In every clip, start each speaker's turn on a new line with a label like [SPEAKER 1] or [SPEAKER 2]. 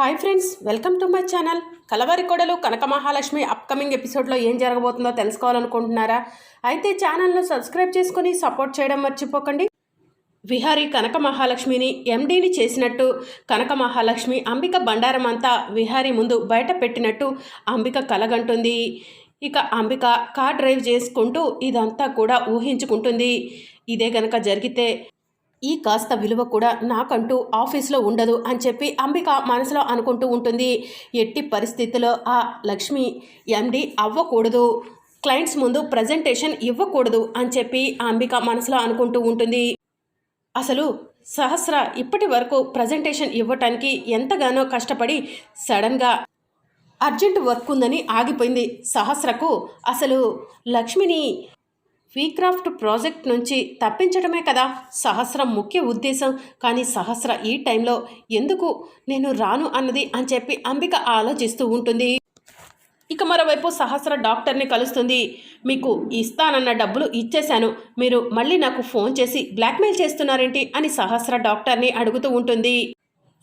[SPEAKER 1] Hi friends welcome to my channel. Kalavari Kodalu Kanaka Mahalakshmi upcoming ఎపిసోడ్లో ఏం జరగబోతుందో తెలుసుకోవాలనుకుంటున్నారా? అయితే ఛానల్ను సబ్స్క్రైబ్ చేసుకుని సపోర్ట్ చేయడం మర్చిపోకండి. విహారీ కనక మహాలక్ష్మిని ఎండీని చేసినట్టు కనక మహాలక్ష్మి అంబిక బండారం అంతా విహారీ ముందు బయట పెట్టినట్టు అంబిక కలగంటుంది. ఇక అంబిక కార్ డ్రైవ్ చేసుకుంటూ ఇదంతా కూడా ఊహించుకుంటుంది. ఇదే గనక జరిగితే ఈ కాస్త విలువ కూడా నాకంటూ ఆఫీస్లో ఉండదు అని చెప్పి అంబిక మనసులో అనుకుంటూ ఉంటుంది. ఎట్టి పరిస్థితిలో ఆ లక్ష్మి ఎండి అవ్వకూడదు. క్లయింట్స్ ముందు ప్రజెంటేషన్ ఇవ్వకూడదు అని చెప్పి అంబిక మనసులో అనుకుంటూ ఉంటుంది. అసలు సహస్ర ఇప్పటి వరకు ప్రజెంటేషన్ ఇవ్వటానికి ఎంతగానో కష్టపడి సడన్గా అర్జెంట్ వర్క్ ఉందని ఆగిపోయింది. సహస్రకు అసలు లక్ష్మిని వీక్రాఫ్ట్ ప్రాజెక్ట్ నుంచి తప్పించడమే కదా సహస్రం ముఖ్య ఉద్దేశం. కానీ సహస్ర ఈ టైంలో ఎందుకు నేను రాను అన్నది అని చెప్పి అంబిక ఆలోచిస్తూ ఉంటుంది. ఇక మరోవైపు సహస్ర డాక్టర్ని కలుస్తుంది. మీకు ఇస్తానన్న డబ్బులు ఇచ్చేశాను. మీరు మళ్ళీ నాకు ఫోన్ చేసి బ్లాక్మెయిల్ చేస్తున్నారేంటి అని సహస్ర డాక్టర్ని అడుగుతూ ఉంటుంది.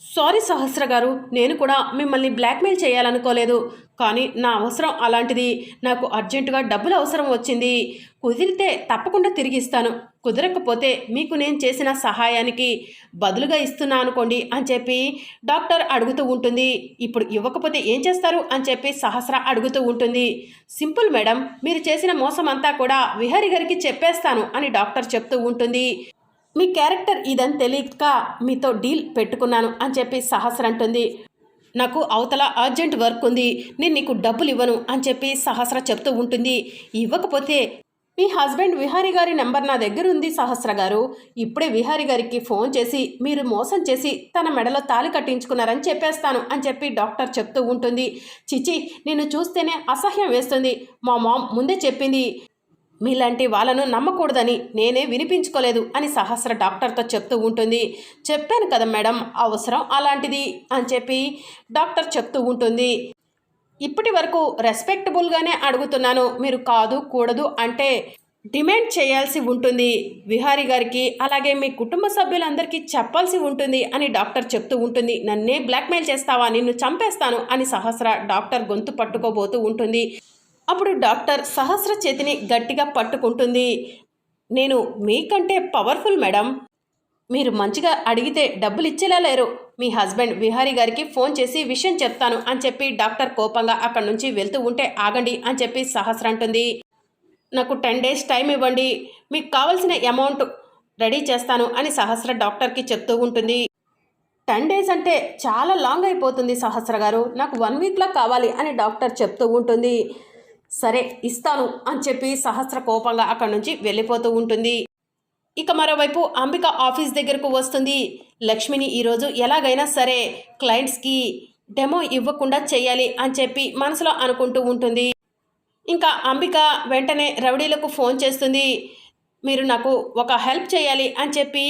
[SPEAKER 1] సారీ సహస్ర గారు నేను కూడా మిమ్మల్ని బ్లాక్మెయిల్ చేయాలనుకోలేదు. కానీ నా అవసరం అలాంటిది. నాకు అర్జెంటుగా డబ్బులు అవసరం వచ్చింది. కుదిరితే తప్పకుండా తిరిగి ఇస్తాను. కుదరకపోతే మీకు నేను చేసిన సహాయానికి బదులుగా ఇస్తున్నా అనుకోండి అని చెప్పి డాక్టర్ అడుగుతూ ఉంటుంది. ఇప్పుడు ఇవ్వకపోతే ఏం చేస్తారు అని చెప్పి సహస్ర అడుగుతూ ఉంటుంది. సింపుల్ మేడం మీరు చేసిన మోసం అంతా కూడా విహరి గారికి చెప్పేస్తాను అని డాక్టర్ చెప్తూ ఉంటుంది. మీ క్యారెక్టర్ ఇదని తెలియక మీతో డీల్ పెట్టుకున్నాను అని చెప్పి సహస్ర అంటుంది. నాకు అవతల అర్జెంట్ వర్క్ ఉంది నేను నీకు డబ్బులు ఇవ్వను అని చెప్పి సహస్ర చెప్తూ ఉంటుంది. ఇవ్వకపోతే మీ హస్బెండ్ విహారీ గారి నెంబర్ నా దగ్గర ఉంది సహస్ర గారు. ఇప్పుడే విహారీ గారికి ఫోన్ చేసి మీరు మోసం చేసి తన మెడలో తాళి కట్టించుకున్నారని చెప్పేస్తాను అని చెప్పి డాక్టర్ చెప్తూ ఉంటుంది. చిచి నేను చూస్తేనే అసహ్యం వేస్తుంది. మా మామ్ ముందే చెప్పింది మీలాంటి వాళ్ళను నమ్మకూడదని నేనే వినిపించుకోలేదు అని సహస్ర డాక్టర్తో చెప్తూ ఉంటుంది. చెప్పాను కదా మేడం అవసరం అలాంటిది అని చెప్పి డాక్టర్ చెప్తూ ఉంటుంది. ఇప్పటి వరకు రెస్పెక్టబుల్గానే అడుగుతున్నాను మీరు కాదు కూడదు అంటే డిమాండ్ చేయాల్సి ఉంటుంది. విహారీ గారికి అలాగే మీ కుటుంబ సభ్యులందరికీ చెప్పాల్సి ఉంటుంది అని డాక్టర్ చెప్తూ ఉంటుంది. నన్నే బ్లాక్మెయిల్ చేస్తావా? నిన్ను చంపేస్తాను అని సహస్ర డాక్టర్ గొంతు పట్టుకోబోతూ ఉంటుంది. అప్పుడు డాక్టర్ సహస్ర చేతిని గట్టిగా పట్టుకుంటుంది. నేను మీకంటే పవర్ఫుల్ మేడం. మీరు మంచిగా అడిగితే డబ్బులు ఇచ్చేలా లేరు. మీ హస్బెండ్ విహారీ గారికి ఫోన్ చేసి విషయం చెప్తాను అని చెప్పి డాక్టర్ కోపంగా అక్కడి నుంచి వెళ్తూ ఉంటే ఆగండి అని చెప్పి సహస్ర అంటుంది. నాకు టెన్ డేస్ టైం ఇవ్వండి. మీకు కావాల్సిన అమౌంట్ రెడీ చేస్తాను అని సహస్ర డాక్టర్కి చెప్తూ ఉంటుంది. టెన్ డేస్ అంటే చాలా లాంగ్ అయిపోతుంది సహస్ర గారు. నాకు వన్ వీక్లో కావాలి అని డాక్టర్ చెప్తూ ఉంటుంది. సరే ఇస్తాను అని చెప్పి సహస్ర కోపంగా అక్కడి నుంచి వెళ్ళిపోతూ ఉంటుంది. ఇక మరోవైపు అంబిక ఆఫీస్ దగ్గరకు వస్తుంది. లక్ష్మిని ఈరోజు ఎలాగైనా సరే క్లయింట్స్కి డెమో ఇవ్వకుండా చేయాలి అని చెప్పి మనసులో అనుకుంటూ ఉంటుంది. ఇంకా అంబిక వెంటనే రౌడీలకు ఫోన్ చేస్తుంది. మీరు నాకు ఒక హెల్ప్ చేయాలి అని చెప్పి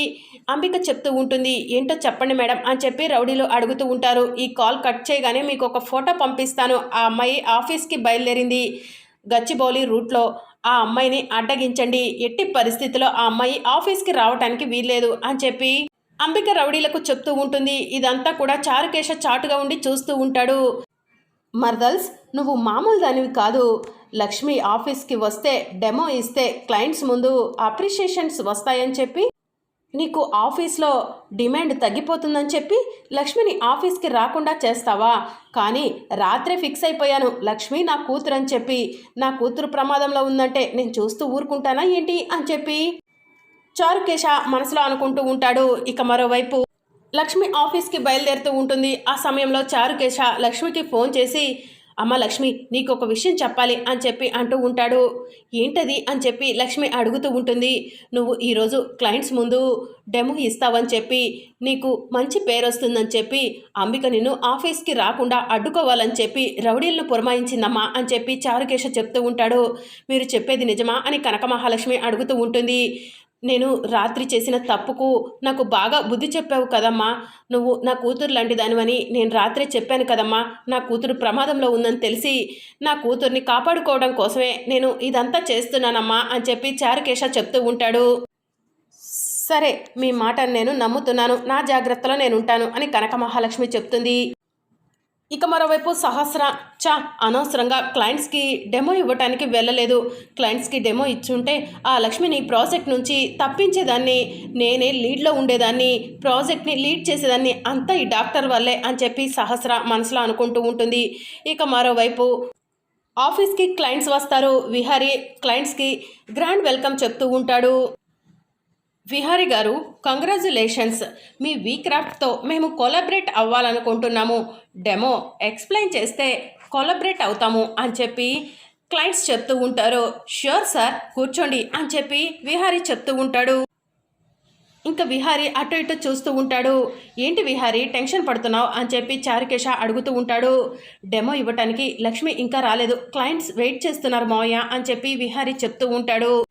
[SPEAKER 1] అంబిక చెప్తూ ఉంటుంది. ఏంటో చెప్పండి మేడం అని చెప్పి రౌడీలు అడుగుతూ ఉంటారు. ఈ కాల్ కట్ చేయగానే మీకు ఒక ఫోటో పంపిస్తాను. ఆ అమ్మాయి ఆఫీస్కి బయలుదేరింది. గచ్చిబౌలి రూట్లో ఆ అమ్మాయిని అడ్డగించండి. ఎట్టి పరిస్థితిలో ఆ అమ్మాయి ఆఫీస్కి రావటానికి వీల్లేదు అని చెప్పి అంబిక రౌడీలకు చెప్తూ ఉంటుంది. ఇదంతా కూడా చారుకేశ చాటుగా ఉండి చూస్తూ ఉంటాడు. మర్దల్స్ నువ్వు మామూలు దానివి కాదు. లక్ష్మి ఆఫీస్కి వస్తే డెమో ఇస్తే క్లయింట్స్ ముందు అప్రిషియేషన్స్ వస్తాయని చెప్పి నీకు ఆఫీస్లో డిమాండ్ తగ్గిపోతుందని చెప్పి లక్ష్మిని ఆఫీస్కి రాకుండా చేస్తావా? కానీ రాత్రే ఫిక్స్ అయిపోయాను. లక్ష్మి నా కూతురు అని చెప్పి నా కూతురు ప్రమాదంలో ఉందంటే నేను చూస్తూ ఊరుకుంటానా ఏంటి అని చెప్పి చారుకేశ మనసులో అనుకుంటూ ఉంటాడు. ఇక మరోవైపు లక్ష్మి ఆఫీస్కి బయలుదేరుతూ ఉంటుంది. ఆ సమయంలో చారుకేశ లక్ష్మికి ఫోన్ చేసి అమ్మ లక్ష్మి నీకు ఒక విషయం చెప్పాలి అని చెప్పి అంటూ ఉంటాడు. ఏంటది అని చెప్పి లక్ష్మి అడుగుతూ ఉంటుంది. నువ్వు ఈరోజు క్లయింట్స్ ముందు డెమో ఇస్తావని చెప్పి నీకు మంచి పేరు వస్తుందని చెప్పి అంబిక నిన్ను ఆఫీస్కి రాకుండా అడ్డుకోవాలని చెప్పి రౌడీలను పురమాయించిందమ్మా అని చెప్పి చారుకేశ చెప్తూ ఉంటాడు. మీరు చెప్పేది నిజమా అని కనక మహాలక్ష్మి అడుగుతూ ఉంటుంది. నేను రాత్రి చేసిన తప్పుకు నాకు బాగా బుద్ధి చెప్పావు కదమ్మా. నువ్వు నా కూతురు లాంటి దానివని నేను రాత్రి చెప్పాను కదమ్మా. నా కూతురు ప్రమాదంలో ఉందని తెలిసి నా కూతుర్ని కాపాడుకోవడం కోసమే నేను ఇదంతా చేస్తున్నానమ్మా అని చెప్పి చారుకేశ చెప్తూ ఉంటాడు. సరే మీ మాట నేను నమ్ముతున్నాను. నా జాగ్రత్తలో నేను ఉంటాను అని కనక మహాలక్ష్మి చెప్తుంది. ఇక మరోవైపు సహస్ర చా అనవసరంగా క్లయింట్స్కి డెమో ఇవ్వటానికి వెళ్ళలేదు. క్లయింట్స్కి డెమో ఇచ్చుంటే ఆ లక్ష్మిని ప్రాజెక్ట్ నుంచి తప్పించేదాన్ని నేనే లీడ్లో ఉండేదాన్ని ప్రాజెక్ట్ని లీడ్ చేసేదాన్ని అంతా ఈ డాక్టర్ వల్లే అని చెప్పి సహస్ర మనసులో అనుకుంటూ ఉంటుంది. ఇక మరోవైపు ఆఫీస్కి క్లయింట్స్ వస్తారు. విహారీ క్లయింట్స్కి గ్రాండ్ వెల్కమ్ చెప్తూ ఉంటాడు. విహారి గారు కంగ్రాచులేషన్స్ మీ వీ క్రాఫ్ట్తో మేము కొలాబరేట్ అవ్వాలనుకుంటున్నాము. డెమో ఎక్స్ప్లెయిన్ చేస్తే కొలాబరేట్ అవుతాము అని చెప్పి క్లయింట్స్ చెప్తూ ఉంటారు. ష్యూర్ సార్ కూర్చోండి అని చెప్పి విహారీ చెప్తూ ఉంటాడు. ఇంకా విహారీ అటు ఇటు చూస్తూ ఉంటాడు. ఏంటి విహారీ టెన్షన్ పడుతున్నావు? అని చెప్పి చారుకేష అడుగుతూ ఉంటాడు. డెమో ఇవ్వటానికి లక్ష్మి ఇంకా రాలేదు. క్లయింట్స్ వెయిట్ చేస్తున్నారు మావయ్య అని చెప్పి విహారీ చెప్తూ ఉంటాడు.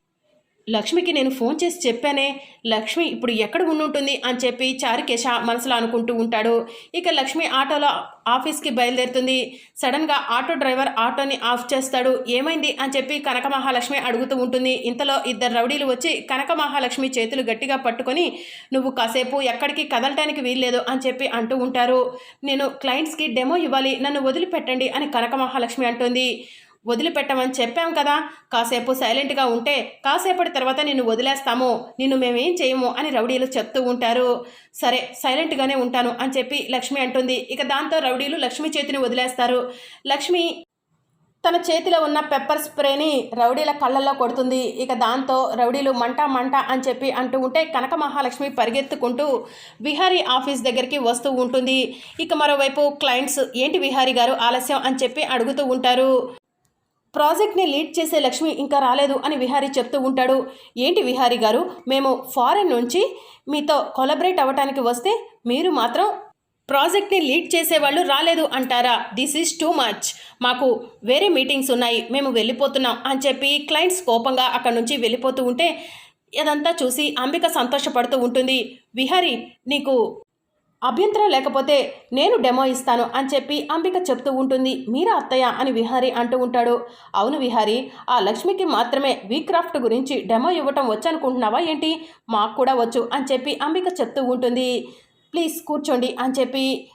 [SPEAKER 1] లక్ష్మికి నేను ఫోన్ చేసి చెప్పానే లక్ష్మి ఇప్పుడు ఎక్కడ ఉండుంటుంది? అని చెప్పి చారుకేశ మనసులో అనుకుంటూ ఉంటాడు. ఇక లక్ష్మి ఆటోలో ఆఫీస్కి బయలుదేరుతుంది. సడన్గా ఆటో డ్రైవర్ ఆటోని ఆఫ్ చేస్తాడు. ఏమైంది? అని చెప్పి కనక మహాలక్ష్మి అడుగుతూ ఉంటుంది. ఇంతలో ఇద్దరు రౌడీలు వచ్చి కనక మహాలక్ష్మి చేతులు గట్టిగా పట్టుకొని నువ్వు కాసేపు ఎక్కడికి కదలటానికి వీల్లేదు అని చెప్పి అంటూ ఉంటారు. నేను క్లయింట్స్కి డెమో ఇవ్వాలి. నన్ను వదిలిపెట్టండి అని కనక మహాలక్ష్మి అంటుంది. వదిలిపెట్టమని చెప్పాం కదా. కాసేపు సైలెంట్గా ఉంటే కాసేపటి తర్వాత నిన్ను వదిలేస్తాము. నిన్ను మేమేం చేయము అని రౌడీలు చెప్తూ ఉంటారు. సరే సైలెంట్గానే ఉంటాను అని చెప్పి లక్ష్మి అంటుంది. ఇక దాంతో రౌడీలు లక్ష్మి చేతిని వదిలేస్తారు. లక్ష్మి తన చేతిలో ఉన్న పెప్పర్ స్ప్రేని రౌడీల కళ్ళల్లో కొడుతుంది. ఇక దాంతో రౌడీలు మంట మంట అని చెప్పి అంటూ ఉంటే కనక మహాలక్ష్మి పరిగెత్తుకుంటూ విహారీ ఆఫీస్ దగ్గరికి వస్తూ ఉంటుంది. ఇక మరోవైపు క్లయింట్స్ ఏంటి విహారీ గారు ఆలస్యం? అని చెప్పి అడుగుతూ ఉంటారు. ప్రాజెక్ట్ని లీడ్ చేసే లక్ష్మి ఇంకా రాలేదు అని విహారీ చెప్తూ ఉంటాడు. ఏంటి విహారీ గారు? మేము ఫారెన్ నుంచి మీతో కొలబరేట్ అవ్వటానికి వస్తే మీరు మాత్రం ప్రాజెక్ట్ని లీడ్ చేసేవాళ్ళు రాలేదు అంటారా? This is too much. మాకు వేరే మీటింగ్స్ ఉన్నాయి మేము వెళ్ళిపోతున్నాం అని చెప్పి క్లయింట్స్ కోపంగా అక్కడి నుంచి వెళ్ళిపోతూ ఉంటే ఇదంతా చూసి అంబిక సంతోషపడుతూ ఉంటుంది. విహారీ నీకు అభ్యంతరం లేకపోతే నేను డెమో ఇస్తాను అని చెప్పి అంబిక చెప్తూ ఉంటుంది. మీరా అత్తయ్య అని విహారీ అంటూ ఉంటాడు. అవును విహారీ ఆ లక్ష్మికి మాత్రమే వీక్రాఫ్ట్ గురించి డెమో ఇవ్వటం వచ్చనుకుంటున్నావా ఏంటి? మాకు కూడా వచ్చు అని చెప్పి అంబిక చెప్తూ ఉంటుంది. ప్లీజ్ కూర్చోండి అని చెప్పి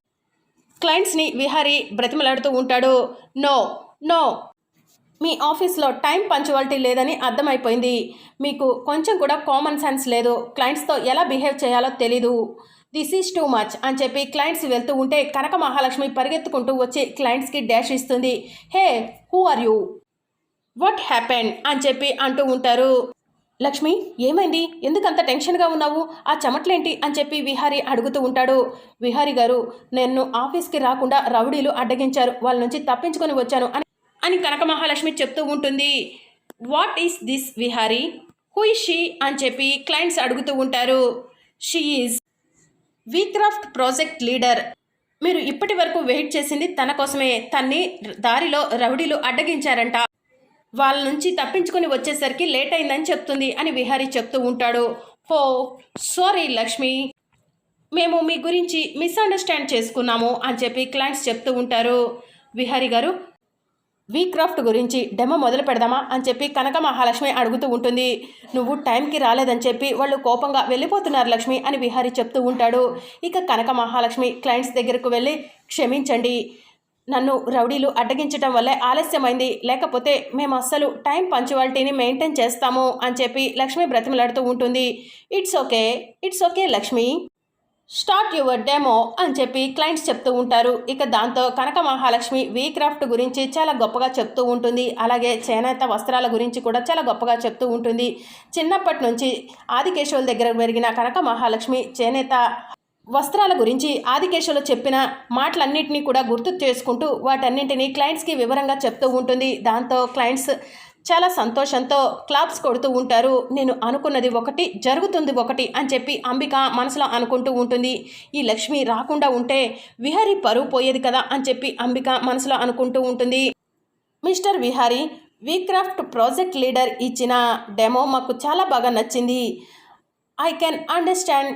[SPEAKER 1] క్లయింట్స్ని విహారీ బ్రతిమలాడుతూ ఉంటాడు. No no. మీ ఆఫీస్లో టైం పంచువాలిటీ లేదని అర్థమైపోయింది. మీకు కొంచెం కూడా కామన్ సెన్స్ లేదు. క్లయింట్స్తో ఎలా బిహేవ్ చేయాలో తెలీదు. దిస్ ఈజ్ టూ మచ్ అని చెప్పి క్లయింట్స్ వెళ్తూ ఉంటే కనక మహాలక్ష్మి పరిగెత్తుకుంటూ వచ్చి క్లయింట్స్కి డాష్ ఇస్తుంది. Hey who are you what happen అని చెప్పి అంటూ ఉంటారు. లక్ష్మి ఏమైంది? ఎందుకంత టెన్షన్గా ఉన్నావు? ఆ చెమట్లేంటి? అని చెప్పి విహారి అడుగుతూ ఉంటాడు. విహారి గారు నేను ఆఫీస్కి రాకుండా రౌడీలు అడ్డగించారు. వాళ్ళ నుంచి తప్పించుకొని వచ్చాను అని అని కనక మహాలక్ష్మి చెప్తూ ఉంటుంది. What is this Vihari? Who is she అని చెప్పి క్లయింట్స్ అడుగుతూ ఉంటారు. She is VCraft project leader. మీరు ఇప్పటి వరకు వెయిట్ చేసింది తన కోసమే. తన్ని దారిలో రౌడీలు అడ్డగించారంట. వాళ్ళ నుంచి తప్పించుకుని వచ్చేసరికి లేట్ అయిందని చెప్తుంది అని విహారీ చెప్తూ ఉంటాడు. Oh sorry Lakshmi. మేము మీ గురించి మిస్అండర్స్టాండ్ చేసుకున్నాము అని చెప్పి క్లయింట్స్ చెప్తూ ఉంటారు. విహారీ గారు వీక్రాఫ్ట్ గురించి డెమో మొదలు పెడదామా అని చెప్పి కనక మహాలక్ష్మి అడుగుతూ ఉంటుంది. నువ్వు టైంకి రాలేదని చెప్పి వాళ్ళు కోపంగా వెళ్ళిపోతున్నారు లక్ష్మి అని విహారీ చెప్తూ ఉంటాడు. ఇక కనక మహాలక్ష్మి క్లయింట్స్ దగ్గరకు వెళ్ళి క్షమించండి. నన్ను రౌడీలు అడ్డగించడం వల్లే ఆలస్యమైంది. లేకపోతే మేము అస్సలు టైం పంచువాలిటీని మెయింటైన్ చేస్తాము అని చెప్పి లక్ష్మి బ్రతిమలాడుతూ ఉంటుంది. It's okay. It's okay Lakshmi. Start your demo అని చెప్పి క్లయింట్స్ చెప్తూ ఉంటారు. ఇక దాంతో కనక మహాలక్ష్మి వీ క్రాఫ్ట్ గురించి చాలా గొప్పగా చెప్తూ ఉంటుంది. అలాగే చేనేత వస్త్రాల గురించి కూడా చాలా గొప్పగా చెప్తూ ఉంటుంది. చిన్నప్పటి నుంచి ఆదికేశవుల దగ్గర పెరిగిన కనక మహాలక్ష్మి చేనేత వస్త్రాల గురించి ఆదికేశవులు చెప్పిన మాటలన్నింటినీ కూడా గుర్తు చేసుకుంటూ వాటన్నింటినీ క్లయింట్స్కి వివరంగా చెప్తూ ఉంటుంది. దాంతో క్లయింట్స్ చాలా సంతోషంతో క్లాప్స్ కొడుతూ ఉంటారు. నేను అనుకున్నది ఒకటి జరుగుతుంది ఒకటి అని చెప్పి అంబిక మనసులో అనుకుంటూ ఉంటుంది. ఈ లక్ష్మి రాకుండా ఉంటే విహారీ పరువు పోయేది కదా అని చెప్పి అంబిక మనసులో అనుకుంటూ ఉంటుంది. Mister Vihari VCraft project leader ఇచ్చిన డెమో మాకు చాలా బాగా నచ్చింది. ఐ కెన్ అండర్స్టాండ్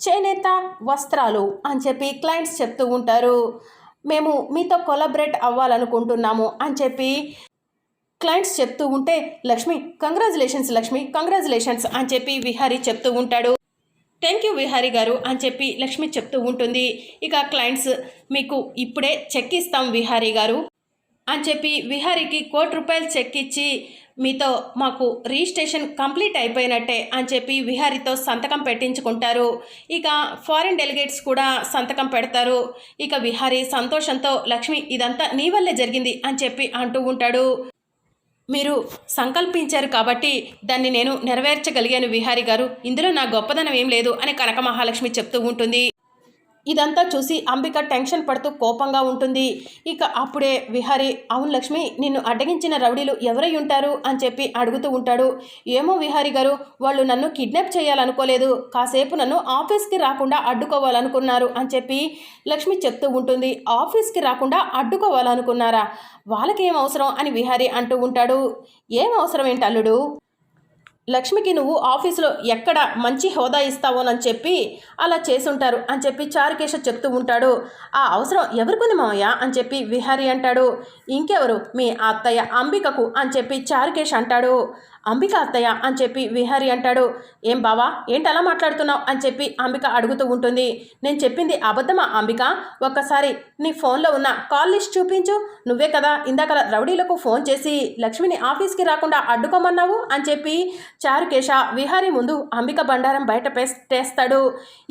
[SPEAKER 1] చేనేత వస్త్రాలు అని చెప్పి క్లయింట్స్ చెప్తూ ఉంటారు. మేము మీతో కొలబరేట్ అవ్వాలనుకుంటున్నాము అని చెప్పి క్లయింట్స్ చెప్తూ ఉంటే లక్ష్మి కంగ్రాచులేషన్స్ లక్ష్మి కంగ్రాచులేషన్స్ అని చెప్పి విహారీ చెప్తూ ఉంటాడు. థ్యాంక్ యూ విహారీ గారు అని చెప్పి లక్ష్మి చెప్తూ ఉంటుంది. ఇక క్లయింట్స్ మీకు ఇప్పుడే చెక్ ఇస్తాం విహారీ గారు అని చెప్పి విహారీకి కోటి రూపాయలు చెక్ ఇచ్చి మీతో మాకు రిజిస్ట్రేషన్ కంప్లీట్ అయిపోయినట్టే అని చెప్పి విహారీతో సంతకం పెట్టించుకుంటారు. ఇక ఫారిన్ డెలిగేట్స్ కూడా సంతకం పెడతారు. ఇక విహారీ సంతోషంతో లక్ష్మి ఇదంతా నీ వల్లే జరిగింది అని చెప్పి అంటూ ఉంటాడు. మీరు సంకల్పించారు కాబట్టి దాన్ని నేను నెరవేర్చగలిగాను విహారీ గారు. ఇందులో నా గొప్పదనం ఏం లేదు అని కనక మహాలక్ష్మి చెప్తూ ఉంటుంది. ఇదంతా చూసి అంబిక టెన్షన్ పడుతూ కోపంగా ఉంటుంది. ఇక అప్పుడే విహారీ అవును లక్ష్మి నిన్ను అడ్డగించిన రౌడీలు ఎవరై ఉంటారు? అని చెప్పి అడుగుతూ ఉంటాడు. ఏమో విహారీ గారు వాళ్ళు నన్ను కిడ్నాప్ చేయాలనుకోలేదు. కాసేపు నన్ను ఆఫీస్కి రాకుండా అడ్డుకోవాలనుకున్నారు అని చెప్పి లక్ష్మి చెప్తూ ఉంటుంది. ఆఫీస్కి రాకుండా అడ్డుకోవాలనుకున్నారా? వాళ్ళకేం అవసరం? అని విహారీ అంటూ ఉంటాడు. ఏం అవసరం ఏంటి అల్లుడు? లక్ష్మికి నువ్వు ఆఫీసులో ఎక్కడ మంచి హోదా ఇస్తావోనని చెప్పి అలా చేసుంటారు అని చెప్పి చారుకేశ చెప్తూ ఉంటాడు. ఆ అవసరం ఎవరికుంది మామయ్య? అని చెప్పి విహారి అంటాడు. ఇంకెవరు? మీ అత్తయ్య అంబికకు అని చెప్పి చారుకేశ్ అంటాడు. అంబిక అత్తయ్య అని చెప్పి విహారి అంటాడు. ఏం బావా ఏంటి అలా మాట్లాడుతున్నావు అని చెప్పి అంబిక అడుగుతూ ఉంటుంది. నేను చెప్పింది అబద్ధమా అంబిక? ఒక్కసారి నీ ఫోన్లో ఉన్న కాల్ లిస్ట్ చూపించు. నువ్వే కదా ఇందాక రౌడీలకు ఫోన్ చేసి లక్ష్మిని ఆఫీస్కి రాకుండా అడ్డుకోమన్నావు అని చెప్పి చారుకేశ విహారీ ముందు అంబిక బండారం బయట పేస్తాడు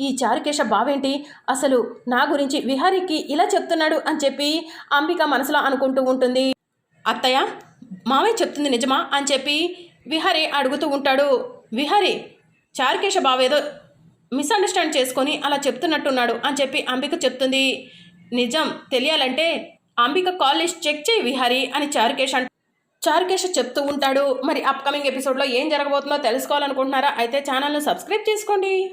[SPEAKER 1] ఈ చారుకేశ బావేంటి? అసలు నా గురించి విహారీకి ఇలా చెప్తున్నాడు అని చెప్పి అంబిక మనసులో అనుకుంటూ ఉంటుంది. అత్తయ్య మామయ్య చెప్తుంది నిజమా అని చెప్పి విహరి అడుగుతూ ఉంటాడు. విహరి చారుకేశ బావేదో మిస్అండర్స్టాండ్ చేసుకొని అలా చెప్తున్నట్టున్నాడు అని చెప్పి అంబిక చెప్తుంది. నిజం తెలియాలంటే అంబిక కాల్ లిస్ట్ చెక్ చేయి విహరి అని చారుకేశ్ అంట చారుకేశ చెప్తూ ఉంటాడు. మరి అప్కమింగ్ ఎపిసోడ్లో ఏం జరగబోతుందో తెలుసుకోవాలనుకుంటున్నారా? అయితే ఛానల్ను సబ్స్క్రైబ్ చేసుకోండి.